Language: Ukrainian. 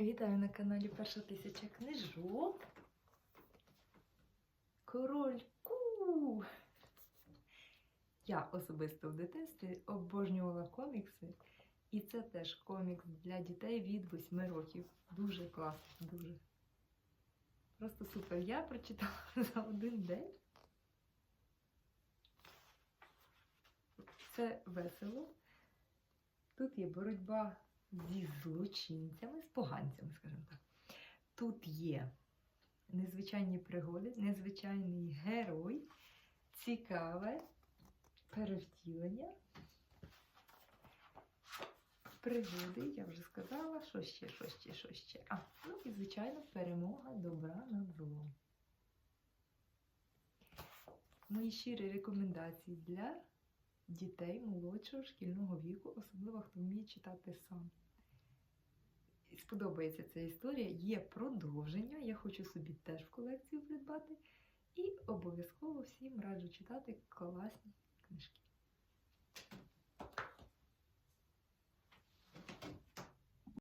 Вітаю на каналі Перша тисяча книжок. Король Ку. Я особисто в дитинстві обожнювала комікси. І це теж комікс для дітей від 8 років. Дуже класно, дуже. Просто супер. Я прочитала за один день. Це весело. Тут є боротьба зі злочинцями, з поганцями, скажімо так. Тут є незвичайні пригоди, незвичайний герой, цікаве перевтілення, пригоди, я вже сказала, що ще, що ще, що ще. А, ну і, звичайно, перемога добра над злом. Мої щирі рекомендації для дітей молодшого шкільного віку, особливо хто вміє читати сам. Сподобається ця історія. Є продовження. Я хочу собі теж в колекцію придбати. І обов'язково всім раджу читати класні книжки.